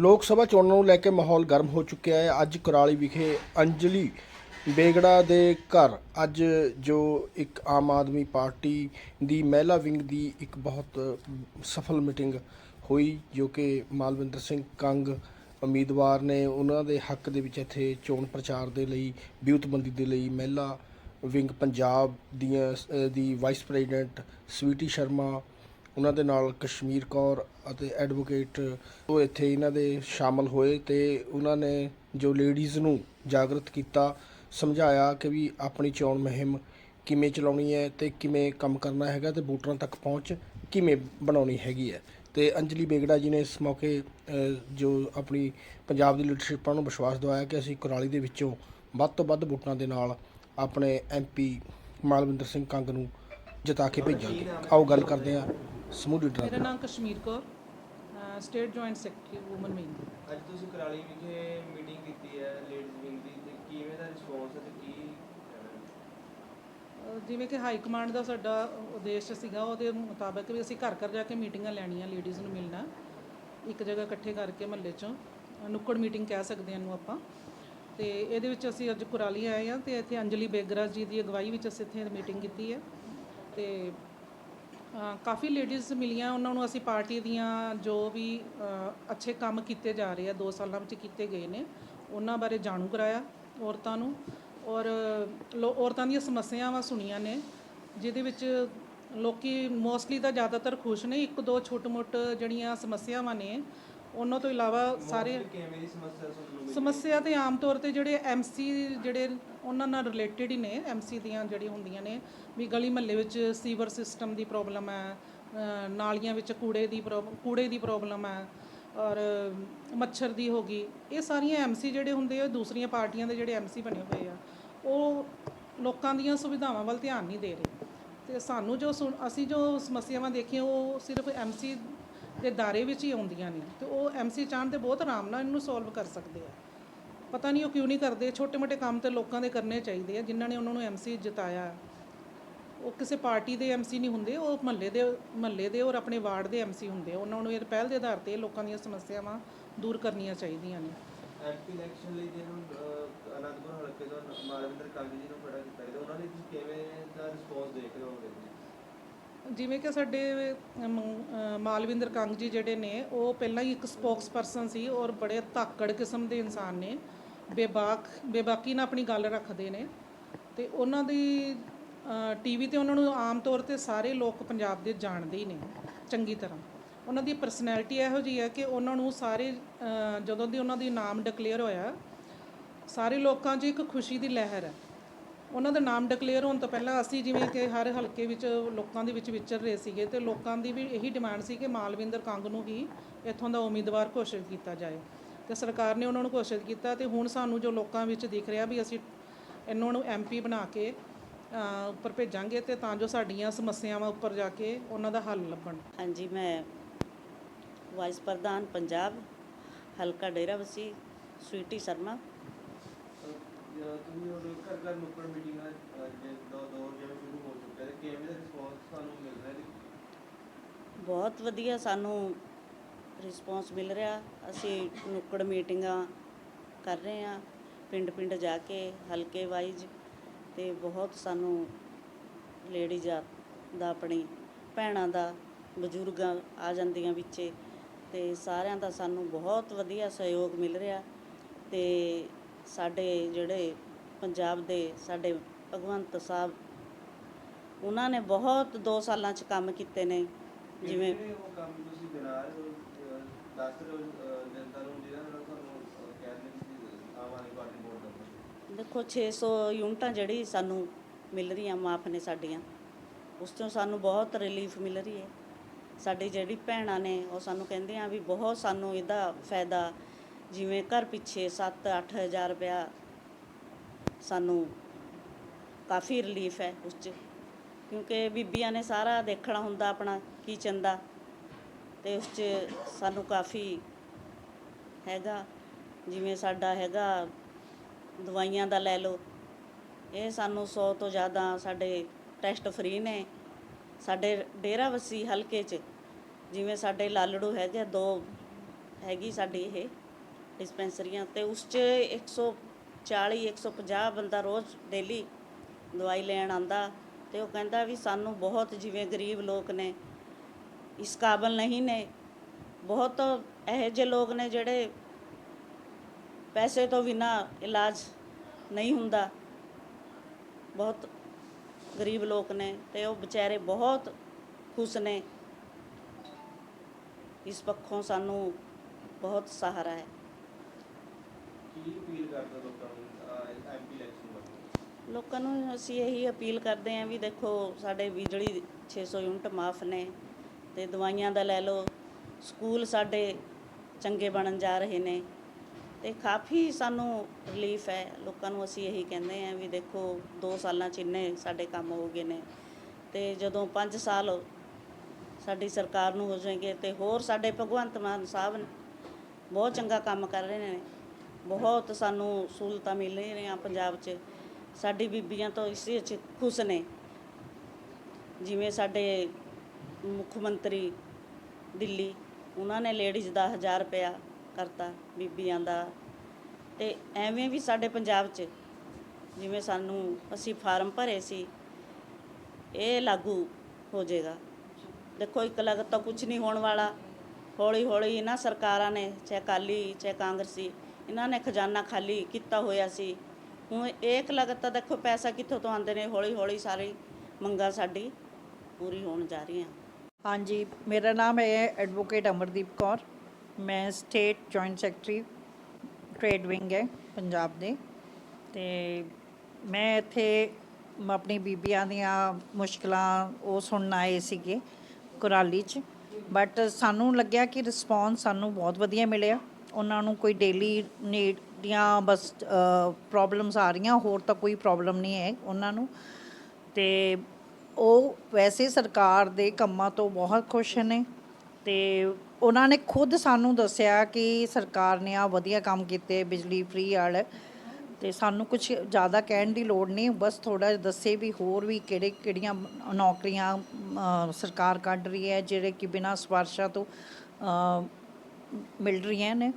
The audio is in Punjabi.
ਲੋਕ ਸਭਾ ਚੋਣਾਂ ਨੂੰ ਲੈ ਕੇ ਮਾਹੌਲ ਗਰਮ ਹੋ ਚੁੱਕਿਆ ਹੈ। ਅੱਜ ਕੁਰਾਲੀ ਵਿਖੇ ਅੰਜਲੀ ਬੇਗੜਾ ਦੇ ਘਰ। ਅੱਜ ਜੋ ਇੱਕ ਆਮ ਆਦਮੀ ਪਾਰਟੀ ਦੀ ਮਹਿਲਾ ਵਿੰਗ ਦੀ ਇੱਕ ਬਹੁਤ ਸਫਲ ਮੀਟਿੰਗ ਹੋਈ, ਜੋ ਕਿ ਮਾਲਵਿੰਦਰ ਸਿੰਘ ਕੰਗ ਉਮੀਦਵਾਰ ਨੇ, ਉਹਨਾਂ ਦੇ ਹੱਕ ਦੇ ਵਿੱਚ ਇੱਥੇ ਚੋਣ ਪ੍ਰਚਾਰ ਦੇ ਲਈ, ਬਿਊਤਬੰਦੀ ਦੇ ਲਈ ਮਹਿਲਾ ਵਿੰਗ ਪੰਜਾਬ ਦੀਆਂ ਦੀ ਵਾਈਸ ਪ੍ਰੈਜ਼ੀਡੈਂਟ ਸਵੀਟੀ ਸ਼ਰਮਾ ਉਹਨਾਂ ਦੇ ਨਾਲ ਕਸ਼ਮੀਰ ਕੌਰ ਅਤੇ ਐਡਵੋਕੇਟ ਉਹ ਇੱਥੇ ਇਹਨਾਂ ਦੇ ਸ਼ਾਮਲ ਹੋਏ ਤੇ ਉਹਨਾਂ ਨੇ ਜੋ ਲੇਡੀਜ਼ ਨੂੰ ਜਾਗਰਤ ਕੀਤਾ, ਸਮਝਾਇਆ ਕਿ ਵੀ ਆਪਣੀ ਚੋਣ ਮੁਹਿੰਮ ਕਿਵੇਂ ਚਲਾਉਣੀ ਹੈ ਤੇ ਕਿਵੇਂ ਕੰਮ ਕਰਨਾ ਹੈਗਾ ਤੇ ਵੋਟਰਾਂ ਤੱਕ ਪਹੁੰਚ ਕਿਵੇਂ ਬਣਾਉਣੀ ਹੈਗੀ ਹੈ। ਤੇ ਅੰਜਲੀ ਬੇਗੜਾ ਜੀ ਨੇ ਇਸ ਮੌਕੇ ਜੋ ਆਪਣੀ ਪੰਜਾਬ ਦੀ ਲੀਡਰਸ਼ਿਪਾਂ ਨੂੰ ਵਿਸ਼ਵਾਸ ਦਿਵਾਇਆ ਕਿ ਅਸੀਂ ਕੁਰਾਲੀ ਦੇ ਵਿੱਚੋਂ ਵੱਧ ਤੋਂ ਵੱਧ ਵੋਟਾਂ ਦੇ ਨਾਲ ਆਪਣੇ ਐਮਪੀ ਮਾਲਵਿੰਦਰ ਸਿੰਘ ਕੰਗ ਨੂੰ ਜਿਤਾ ਕੇ ਭੇਜਾਂਗੇ। ਆਓ ਗੱਲ ਕਰਦੇ ਹਾਂ ਸਮੂਹ ਲੀਡਰਾਂ ਮੇਰਾ ਨਾਮ Kashmir Kaur state joint secretary woman wing ਅੱਜ ਤੁਸੀਂ ਕਰਾਲੀ ਵਿਖੇ ਮੀਟਿੰਗ ਕੀਤੀ ਹੈ ਲੇਡੀਜ਼ ਵਿੰਗ ਦੀ ਤੇ ਕਿਵੇਂ ਦਾ ਰਿਸਪੌਂਸ ਹੈ ਤੇ ਕੀ? ਜਿਵੇਂ ਕਿ ਹਾਈ ਕਮਾਂਡ ਦਾ ਸਾਡਾ ਉਦੇਸ਼ ਸੀਗਾ ਉਹਦੇ ਮੁਤਾਬਕ ਵੀ ਅਸੀਂ ਘਰ ਘਰ ਜਾ ਕੇ ਮੀਟਿੰਗਾਂ ਲੈਣੀਆਂ ਲੇਡੀਜ਼ ਨੂੰ ਮਿਲਣਾ। ਇੱਕ ਜਗ੍ਹਾ ਇਕੱਠੇ ਕਰਕੇ ਮਹੱਲੇ 'ਚੋਂ ਨੁੱਕੜ ਮੀਟਿੰਗ ਕਹਿ ਸਕਦੇ ਹਾਂ ਇਹਨੂੰ ਆਪਾਂ। ਤੇ ਇਹਦੇ ਵਿੱਚ ਅਸੀਂ ਅੱਜ ਕੁਰਾਲੀ ਆਏ ਹਾਂ ਤੇ ਇੱਥੇ ਅੰਜਲੀ ਬੇਗਰਾ ਜੀ ਦੀ ਅਗਵਾਈ ਵਿੱਚ ਅਸੀਂ ਇੱਥੇ ਮੀਟਿੰਗ ਕੀਤੀ ਹੈ। ਤੇ ਕਾਫੀ ਲੇਡੀਜ਼ ਮਿਲੀਆਂ, ਉਹਨਾਂ ਨੂੰ ਅਸੀਂ ਪਾਰਟੀ ਦੀਆਂ ਜੋ ਵੀ ਅੱਛੇ ਕੰਮ ਕੀਤੇ ਜਾ ਰਹੇ ਆ 2 ਸਾਲਾਂ ਵਿੱਚ ਕੀਤੇ ਗਏ ਨੇ, ਉਹਨਾਂ ਬਾਰੇ ਜਾਣੂ ਕਰਾਇਆ ਔਰਤਾਂ ਨੂੰ। ਔਰ, ਲੋ- ਔਰਤਾਂ ਦੀਆਂ ਸਮੱਸਿਆਵਾਂ ਸੁਣੀਆਂ ਨੇ, ਜਿਹਦੇ ਵਿੱਚ ਲੋਕੀ ਮੋਸਟਲੀ ਤਾਂ ਜ਼ਿਆਦਾਤਰ ਖੁਸ਼ ਨੇ, ਇੱਕ ਦੋ ਛੋਟ-ਮੋਟ ਜਿਹੜੀਆਂ ਸਮੱਸਿਆਵਾਂ ਨੇ ਉਹਨਾਂ ਤੋਂ ਇਲਾਵਾ ਸਾਰੇ ਕਿਵੇਂ ਦੀ ਸਮੱਸਿਆ ਸਮੱਸਿਆ ਤੇ ਆਮ ਤੌਰ ਤੇ ਜਿਹੜੇ ਐਮਸੀ ਜਿਹੜੇ ਉਹਨਾਂ ਨਾਲ ਰਿਲੇਟਡ ਹੀ ਨੇ ਐਮਸੀ ਦੀਆਂ ਜਿਹੜੀਆਂ ਹੁੰਦੀਆਂ ਨੇ ਵੀ ਗਲੀ ਮਹੱਲੇ ਵਿੱਚ ਸੀਵਰ ਸਿਸਟਮ ਦੀ ਪ੍ਰੋਬਲਮ ਹੈ ਅ, ਨਾਲੀਆਂ ਵਿੱਚ ਕੂੜੇ ਦੀ ਪ੍ਰੋਬ- ਕੂੜੇ ਦੀ ਪ੍ਰੋਬਲਮ ਹੈ ਔਰ ਮੱਛਰ ਦੀ ਹੋ ਗਈ ਇਹ ਸਾਰੀਆਂ ਐਮਸੀ ਜਿਹੜੇ ਹੁੰਦੇ ਆ ਦੂਸਰੀਆਂ ਪਾਰਟੀਆਂ ਦੇ ਜਿਹੜੇ ਐਮਸੀ ਬਣੇ ਹੋਏ ਆ ਉਹ ਲੋਕਾਂ ਦੀਆਂ ਸੁਵਿਧਾਵਾਂ ਵੱਲ ਧਿਆਨ ਨਹੀਂ ਦੇ ਰਹੇ। ਤੇ ਸਾਨੂੰ ਜੋ ਸੁਣ- ਅਸੀਂ ਜੋ ਸਮੱਸਿਆਵਾਂ ਦੇਖੀਆਂ ਉਹ ਸਿਰਫ ਐਮਸੀ ਦੇ ਦਾਇਰੇ ਵਿੱਚ ਹੀ ਆਉਂਦੀਆਂ ਨੇ। ਤੇ ਉਹ ਐਮਸੀ ਚਾਹਣ ਤੇ ਬਹੁਤ ਆਰਾਮ ਨਾਲ ਇਹਨੂੰ ਸੋਲਵ ਕਰ ਸਕਦੇ ਆ। ਪਤਾ ਨਹੀਂ ਉਹ ਕਿਉਂ ਨਹੀਂ ਕਰਦੇ। ਛੋਟੇ-ਮੋਟੇ ਕੰਮ ਤੇ ਲੋਕਾਂ ਦੇ ਕਰਨੇ ਚਾਹੀਦੇ ਆ। ਜਿਨ੍ਹਾਂ ਨੇ ਉਹਨਾਂ ਨੂੰ ਐਮਸੀ ਜਿਤਾਇਆ। ਉਹ ਕਿਸੇ ਪਾਰਟੀ ਦੇ ਐਮਸੀ ਨਹੀਂ ਹੁੰਦੇ। ਉਹ ਮਹੱਲੇ ਦੇ ਮਹੱਲੇ ਦੇ ਔਰ ਆਪਣੇ ਵਾਰਡ ਦੇ ਐਮਸੀ ਹੁੰਦੇ ਆ। ਉਹਨਾਂ ਨੂੰ ਇਹ ਪਹਿਲ ਦੇ ਆਧਾਰ ਤੇ ਲੋਕਾਂ ਦੀਆਂ ਸਮੱਸਿਆਵਾਂ ਦੂਰ ਕਰਨੀਆਂ ਚਾਹੀਦੀਆਂ ਨੇ। ਐਮਪੀ ਇਲੈਕਸ਼ਨ ਲਈ ਜਿਹਨੂੰ ਅਨੰਦਪੁਰ ਹਲਕੇ ਤੋਂ ਮਾਲਵਿੰਦਰ ਕਾਲੀ ਜੀ ਨੂੰ ਖੜਾ ਕੀਤਾ ਗਿਆ। ਉਹਨਾਂ ਲਈ ਕਿਵੇਂ ਦਾ ਰਿਸਪੌਂਸ ਦੇਖ ਰਹੇ ਹੋਗੇ ਜਿਵੇਂ ਕਿ ਸਾਡੇ ਮਾਲਵਿੰਦਰ ਕੰਗ ਜੀ ਜਿਹੜੇ ਨੇ, ਉਹ ਪਹਿਲਾਂ ਹੀ ਇੱਕ ਸਪੋਕਸ ਪਰਸਨ ਸੀ ਔਰ ਬੜੇ ਧਾਕੜ ਕਿਸਮ ਦੇ ਇਨਸਾਨ ਨੇ। ਬੇਬਾਕ, ਬੇਬਾਕੀ ਨਾਲ ਆਪਣੀ ਗੱਲ ਰੱਖਦੇ ਨੇ ਤੇ ਉਹਨਾਂ ਦੀ ਟੀਵੀ ਤੇ ਉਹਨਾਂ ਨੂੰ ਆਮ ਤੌਰ ਤੇ ਸਾਰੇ ਲੋਕ ਪੰਜਾਬ ਦੇ ਜਾਣਦੇ ਹੀ ਨੇ, ਚੰਗੀ ਤਰ੍ਹਾਂ। ਉਹਨਾਂ ਦੀ ਪਰਸਨੈਲਿਟੀ ਇਹੋ ਜਿਹੀ ਹੈ ਕਿ ਉਹਨਾਂ ਨੂੰ ਸਾਰੇ ਜਦੋਂ ਦੀ ਉਹਨਾਂ ਦੀ ਨਾਮ ਡਿਕਲੇਅਰ ਹੋਇਆ, ਸਾਰੇ ਲੋਕਾਂ 'ਚ ਇੱਕ ਖੁਸ਼ੀ ਦੀ ਲਹਿਰ ਹੈ। ਉਹਨਾਂ ਦਾ ਨਾਮ ਡਿਕਲੇਅਰ ਹੋਣ ਤੋਂ ਪਹਿਲਾਂ ਅਸੀਂ ਜਿਵੇਂ ਕਿ ਹਰ ਹਲਕੇ ਵਿੱਚ, ਲੋਕਾਂ ਦੇ ਵਿੱਚ ਵਿਚਰ ਰਹੇ ਸੀਗੇ ਤੇ ਲੋਕਾਂ ਦੀ ਵੀ ਇਹੀ ਡਿਮਾਂਡ ਸੀ ਕਿ ਮਾਲਵਿੰਦਰ ਕੰਗ ਨੂੰ ਹੀ ਇੱਥੋਂ ਦਾ ਉਮੀਦਵਾਰ ਘੋਸ਼ਿਤ ਕੀਤਾ ਜਾਏ। ਤੇ ਸਰਕਾਰ ਨੇ ਉਹਨਾਂ ਨੂੰ ਘੋਸ਼ਿਤ ਕੀਤਾ ਤੇ ਹੁਣ ਸਾਨੂੰ ਜੋ ਲੋਕਾਂ ਵਿੱਚ ਦਿਖ ਰਿਹਾ ਵੀ ਅਸੀਂ ਇਹਨਾਂ ਨੂੰ ਐਮਪੀ ਬਣਾ ਕੇ ਉੱਪਰ ਭੇਜਾਂਗੇ ਤੇ ਤਾਂ ਜੋ ਸਾਡੀਆਂ ਸਮੱਸਿਆਵਾਂ ਉੱਪਰ ਜਾ ਕੇ ਉਹਨਾਂ ਦਾ ਹੱਲ ਲੱਭਣ। ਹਾਂਜੀ, ਮੈਂ ਵਾਈਸ ਪ੍ਰਧਾਨ ਪੰਜਾਬ, ਹਲਕਾ ਡੇਰਾਬੱਸੀ ਸਵੀਟੀ ਸ਼ਰਮਾ। ਤੁਸੀਂ ਹੁਣ ਘਰ ਘਰ ਨੁੱਕੜ ਮੀਟਿੰਗਾਂ ਅਹ, ਦੌਰ ਜਿਵੇਂ ਸ਼ੁਰੂ ਹੋ ਚੁੱਕਿਆ ਹੈ ਕਿਵੇਂ ਦਾ ਰਿਸਪੌਂਸ ਤੁਹਾਨੂੰ ਮਿਲ ਰਿਹਾ ਜੀ? ਬਹੁਤ ਵਧੀਆ ਸਾਨੂੰ ਰਿਸਪੌਂਸ ਮਿਲ ਰਿਹਾ। ਅਸੀਂ ਨੁੱਕੜ ਮੀਟਿੰਗਾਂ ਕਰ ਰਹੇ ਹਾਂ ਪਿੰਡ ਪਿੰਡ ਜਾ ਕੇ ਹਲਕੇ ਵਾਈਜ਼ ਤੇ ਬਹੁਤ ਸਾਨੂੰ ਲੇਡੀਜ਼ ਦਾ ਆਪਣੀ ਭੈਣਾਂ ਦਾ ਬਜ਼ੁਰਗਾਂ ਆ ਜਾਂਦੀਆਂ ਵਿੱਚੇ ਤੇ ਸਾਰਿਆਂ ਦਾ ਸਾਨੂੰ ਬਹੁਤ ਵਧੀਆ ਸਹਿਯੋਗ ਮਿਲ ਰਿਹਾ। ਤੇ ਸਾਡੇ ਜਿਹੜੇ ਪੰਜਾਬ ਦੇ ਸਾਡੇ ਭਗਵੰਤ ਸਾਹਿਬ ਉਹਨਾਂ ਨੇ ਬਹੁਤ 2 ਸਾਲਾਂ 'ਚ ਕੰਮ ਕੀਤੇ ਨੇ ਜਿਵੇਂ ਉਹ ਕੰਮ ਤੁਸੀਂ ਰਹੇ ਹੋ? ਦੱਸ ਰਹੇ ਹੋ ਜਨਤਾ ਨੂੰ ਤੁਹਾਨੂੰ ਆਮ ਆਦਮੀ ਪਾਰਟੀ ਦੇਖੋ 600 ਯੂਨਿਟਾਂ ਜਿਹੜੀ ਸਾਨੂੰ ਮਿਲ ਰਹੀਆਂ ਮਾਫ ਨੇ ਸਾਡੀਆਂ ਉਸ ਤੋਂ ਸਾਨੂੰ ਬਹੁਤ ਰਿਲੀਫ ਮਿਲ ਰਹੀ ਹੈ। ਸਾਡੀ ਜਿਹੜੀ ਭੈਣਾਂ ਨੇ ਉਹ ਸਾਨੂੰ ਕਹਿੰਦੇ ਆ ਵੀ ਬਹੁਤ ਸਾਨੂੰ ਇਹਦਾ ਫਾਇਦਾ ਜਿਵੇਂ ਘਰ ਪਿੱਛੇ 7-8 ਹਜ਼ਾਰ ਰੁਪਇਆ ਸਾਨੂੰ ਕਾਫੀ ਰਿਲੀਫ ਹੈ ਉਸ 'ਚ। ਕਿਉਂਕਿ ਬੀਬੀਆਂ ਨੇ ਸਾਰਾ ਦੇਖਣਾ ਹੁੰਦਾ ਆਪਣਾ ਕਿਚਨ ਦਾ ਤੇ ਉਸ 'ਚ ਸਾਨੂੰ ਕਾਫੀ ਹੈਗਾ, ਜਿਵੇਂ ਸਾਡਾ ਹੈਗਾ ਦਵਾਈਆਂ ਦਾ ਲੈ ਲਓ। ਇਹ ਸਾਨੂੰ 100 ਤੋਂ ਜ਼ਿਆਦਾ ਸਾਡੇ ਟੈਸਟ ਫ੍ਰੀ ਨੇ। ਸਾਡੇ ਡੇਰਾਵੱਸੀ ਹਲਕੇ 'ਚ ਜਿਵੇਂ ਸਾਡੇ ਲਾਲੜੂ ਹੈਗੇ ਦੋ ਹੈਗੀ ਸਾਡੀ ਇਹ। ਡਿਸਪੈਂਸਰੀਆਂ ਤੇ ਉਸ 'ਚ 140 150 ਬੰਦਾ ਰੋਜ਼ ਡੇਲੀ ਦਵਾਈ ਲੈਣ ਆਂਦਾ ਤੇ ਉਹ ਕਹਿੰਦਾ ਵੀ ਸਾਨੂੰ ਬਹੁਤ ਜਿਵੇਂ ਗਰੀਬ ਲੋਕ ਨੇ, ਇਸ ਕਾਬਲ ਨਹੀਂ ਨੇ। ਬਹੁਤ ਇਹੋ ਜਿਹੇ ਲੋਕ ਨੇ ਜਿਹੜੇ ਪੈਸੇ ਤੋਂ ਬਿਨਾ ਇਲਾਜ ਨਹੀਂ ਹੁੰਦਾ। ਬਹੁਤ ਗਰੀਬ ਲੋਕ ਨੇ ਤੇ ਉਹ ਵਿਚਾਰੇ ਬਹੁਤ ਖੁਸ਼ ਨੇ। ਇਸ ਪੱਖੋਂ ਸਾਨੂੰ ਬਹੁਤ ਸਹਾਰਾ ਹੈ। ਕੀ ਅਪੀਲ ਕਰਦੇ ਲੋਕਾਂ ਨੂੰ ਐਮਪੀ ਇਲੈਕਸ਼ਨ ਬਾਰੇ? ਲੋਕਾਂ ਨੂੰ ਅਸੀਂ ਇਹੀ ਅਪੀਲ ਕਰਦੇ ਹਾਂ ਵੀ ਦੇਖੋ, ਸਾਡੇ ਬਿਜਲੀ 600 ਯੂਨਿਟ ਮਾਫ ਨੇ ਤੇ ਦਵਾਈਆਂ ਦਾ ਲੈ ਲਓ, ਸਕੂਲ ਸਾਡੇ ਚੰਗੇ ਬਣਨ ਜਾ ਰਹੇ ਨੇ ਤੇ ਕਾਫੀ ਸਾਨੂੰ ਰਿਲੀਫ ਹੈ। ਲੋਕਾਂ ਨੂੰ ਅਸੀਂ ਇਹੀ ਕਹਿੰਦੇ ਹਾਂ ਵੀ ਦੇਖੋ 2 ਸਾਲਾਂ ਚ ਇੰਨੇ ਸਾਡੇ ਕੰਮ ਹੋ ਗਏ ਨੇ ਤੇ ਜਦੋਂ 5 ਸਾਲ ਸਾਡੀ ਸਰਕਾਰ ਨੂੰ ਹੋ ਜਾਏਗੇ ਤੇ ਹੋਰ ਸਾਡੇ ਭਗਵੰਤ ਮਾਨ ਸਾਹਿਬ ਬਹੁਤ ਚੰਗਾ ਕੰਮ ਕਰ ਰਹੇ ਨੇ। ਬਹੁਤ ਸਾਨੂੰ ਸਹੂਲਤਾਂ ਮਿਲ ਰਹੀਆਂ ਪੰਜਾਬ 'ਚ। ਸਾਡੀ ਬੀਬੀਆਂ ਤੋਂ ਇਸੇ 'ਚ ਖੁਸ਼ ਨੇ। ਜਿਵੇਂ ਸਾਡੇ ਮੁੱਖ ਮੰਤਰੀ ਦਿੱਲੀ, ਉਹਨਾਂ ਨੇ ਲੇਡੀਜ਼ ਦਾ 1000 ਰੁਪਇਆ ਕਰਤਾ ਬੀਬੀਆਂ ਦਾ। ਤੇ ਐਵੇਂ ਵੀ ਸਾਡੇ ਪੰਜਾਬ 'ਚ ਜਿਵੇਂ ਸਾਨੂੰ ਅਸੀਂ ਫਾਰਮ ਭਰੇ ਸੀ, ਇਹ ਲਾਗੂ ਹੋ ਜਾਏਗਾ। ਦੇਖੋ, ਇੱਕ ਲਗਤ ਤਾਂ ਕੁਝ ਨਹੀਂ ਹੋਣ ਵਾਲਾ। ਹੌਲੀ ਹੌਲੀ ਇਹਨਾਂ ਸਰਕਾਰਾਂ ਨੇ, ਚਾਹੇ ਅਕਾਲੀ, ਚਾਹੇ ਕਾਂਗਰਸੀ ਇਹਨਾਂ ਨੇ ਖਜ਼ਾਨਾ ਖਾਲੀ ਕੀਤਾ ਹੋਇਆ ਸੀ। ਹੁਣ ਇੱਕ ਲਗਤ ਤਾਂ ਦੇਖੋ ਪੈਸਾ ਕਿੱਥੋਂ ਤੋਂ ਆਉਂਦੇ ਨੇ ਹੌਲੀ ਹੌਲੀ ਸਾਰੀ ਮੰਗਾਂ ਸਾਡੀ ਪੂਰੀ ਹੋਣ ਜਾ ਰਹੀਆਂ। ਹਾਂਜੀ, ਮੇਰਾ ਨਾਮ ਹੈ ਐਡਵੋਕੇਟ ਅਮਰਦੀਪ ਕੌਰ। ਮੈਂ state joint secretary trade wing ਹੈ ਪੰਜਾਬ ਦੇ। ਤੇ ਮੈਂ ਇੱਥੇ ਆਪਣੀ ਬੀਬੀਆਂ ਦੀਆਂ ਮੁਸ਼ਕਲਾਂ ਉਹ ਸੁਣਨ ਆਏ ਸੀਗੇ ਕੁਰਾਲੀ 'ਚ। ਬਟ ਸਾਨੂੰ ਲੱਗਿਆ ਕਿ ਰਿਸਪੌਂਸ ਸਾਨੂੰ ਬਹੁਤ ਵਧੀਆ ਮਿਲਿਆ। ਉਹਨਾਂ ਨੂੰ ਕੋਈ ਡੇਲੀ ਨੀਡ ਦੀਆਂ ਬਸ ਪ੍ਰੋਬਲਮਸ ਆ ਰਹੀਆਂ, ਹੋਰ ਤਾਂ ਕੋਈ ਪ੍ਰੋਬਲਮ ਨਹੀਂ ਹੈ ਉਹਨਾਂ ਨੂੰ। ਤੇ ਉਹ ਵੈਸੇ ਸਰਕਾਰ ਦੇ ਕੰਮਾਂ ਤੋਂ ਬਹੁਤ ਖੁਸ਼ ਨੇ। ਤੇ ਉਹਨਾਂ ਨੇ ਖੁਦ ਸਾਨੂੰ ਦੱਸਿਆ ਕਿ ਸਰਕਾਰ ਨੇ ਆ ਵਧੀਆ ਕੰਮ ਕੀਤੇ, ਬਿਜਲੀ ਫ੍ਰੀ ਵਾਲੇ। ਤੇ ਸਾਨੂੰ ਕੁਝ ਜ਼ਿਆਦਾ ਕਹਿਣ ਦੀ ਲੋੜ ਨਹੀਂ, ਬਸ ਥੋੜਾ ਜਿਹਾ ਦੱਸੇ ਵੀ ਹੋਰ ਵੀ ਕਿਹੜੇ, ਕਿਹੜੀਆਂ ਨੌਕਰੀਆਂ ਸਰਕਾਰ ਕੱਢ ਰਹੀ ਹੈ, ਜਿਹੜੇ ਕਿ ਬਿਨਾਂ ਸਿਫਾਰਸ਼ਾਂ ਤੋਂ ਮਿਲ ਰਹੀਆਂ ਨੇ।